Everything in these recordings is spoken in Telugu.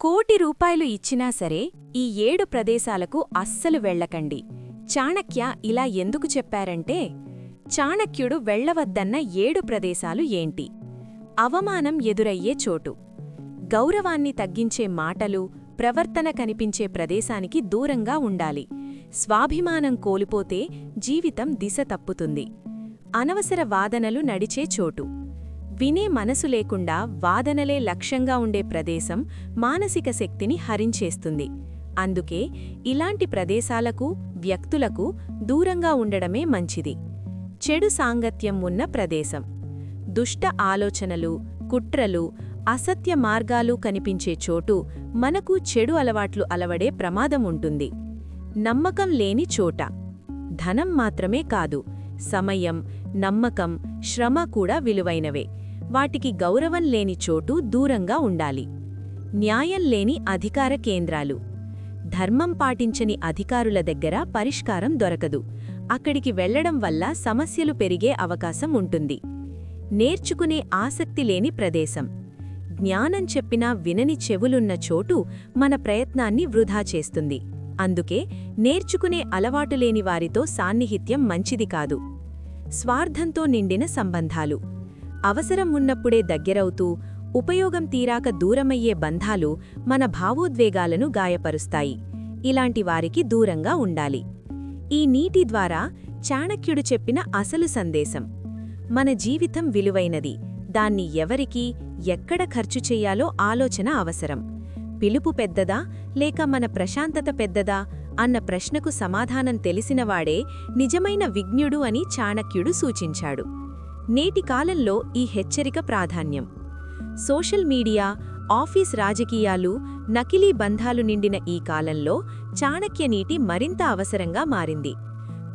కోటి రూపాయలు ఇచ్చినా సరే ఈ ఏడు ప్రదేశాలకు అస్సలు వెళ్ళకండి. చాణక్య ఇలా ఎందుకు చెప్పారంటే చాణక్యుడు వెళ్ళవద్దన్న ఏడు ప్రదేశాలు ఏంటి? అవమానం ఎదురయ్యే చోటు. గౌరవాన్ని తగ్గించే మాటలు ప్రవర్తన కనిపించే ప్రదేశానికి దూరంగా ఉండాలి. స్వాభిమానం కోల్పోతే జీవితం దిశ తప్పుతుంది. అనవసర వాదనలు నడిచే చోటు. వినే మనసు లేకుండా వాదనలే లక్ష్యంగా ఉండే ప్రదేశం మానసిక శక్తిని హరించేస్తుంది. అందుకే ఇలాంటి ప్రదేశాలకు వ్యక్తులకు దూరంగా ఉండడమే మంచిది. చెడు సాంగత్యం ఉన్న ప్రదేశం. దుష్ట ఆలోచనలు కుట్రలు అసత్య మార్గాలు కనిపించే చోటు మనకు చెడు అలవాట్లు అలవడే ప్రమాదం ఉంటుంది. నమ్మకం లేని చోట. ధనం మాత్రమే కాదు సమయం నమ్మకం శ్రమ కూడా విలువైనవే. వాటికి గౌరవం లేని చోటు దూరంగా ఉండాలి. న్యాయం లేని అధికార కేంద్రాలు. ధర్మం పాటించని అధికారుల దగ్గర పరిష్కారం దొరకదు. అక్కడికి వెళ్ళడం వల్ల సమస్యలు పెరిగే అవకాశం ఉంటుంది. నేర్చుకునే ఆసక్తి లేని ప్రదేశం. జ్ఞానం చెప్పినా వినని చెవులున్న చోటు మన ప్రయత్నాన్ని వృధా చేస్తుంది. అందుకే నేర్చుకునే అలవాటు లేని వారితో సాన్నిహిత్యం మంచిది కాదు. స్వార్థంతో నిండిన సంబంధాలు. అవసరం ఉన్నప్పుడే దగ్గరవుతూ ఉపయోగం తీరాక దూరమయ్యే బంధాలు మన భావోద్వేగాలను గాయపరుస్తాయి. ఇలాంటి వారికి దూరంగా ఉండాలి. ఈ నీటి ద్వారా చాణక్యుడు చెప్పిన అసలు సందేశం. మన జీవితం విలువైనది. దాన్ని ఎవరికి ఎక్కడ ఖర్చు చెయ్యాలో ఆలోచన అవసరం. పిలుపు పెద్దదా లేక మన ప్రశాంతత పెద్దదా అన్న ప్రశ్నకు సమాధానం తెలిసినవాడే నిజమైన విజ్ఞుడు అని చాణక్యుడు సూచించాడు. నేటి కాలంలో ఈ హెచ్చరిక ప్రాధాన్యం. సోషల్ మీడియా ఆఫీస్ రాజకీయాలు నకిలీ బంధాలు నిండిన ఈ కాలంలో చాణక్య నీటి మరింత అవసరంగా మారింది.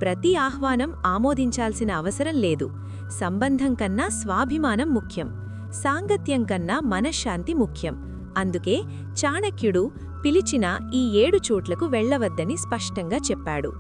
ప్రతి ఆహ్వానం ఆమోదించాల్సిన అవసరం లేదు. సంబంధం కన్నా స్వాభిమానం ముఖ్యం. సాంగత్యం కన్నా మనశ్శాంతి ముఖ్యం. అందుకే చాణక్యుడు పిలిచిన ఈ ఏడు చోట్లకు వెళ్ళవద్దని స్పష్టంగా చెప్పాడు.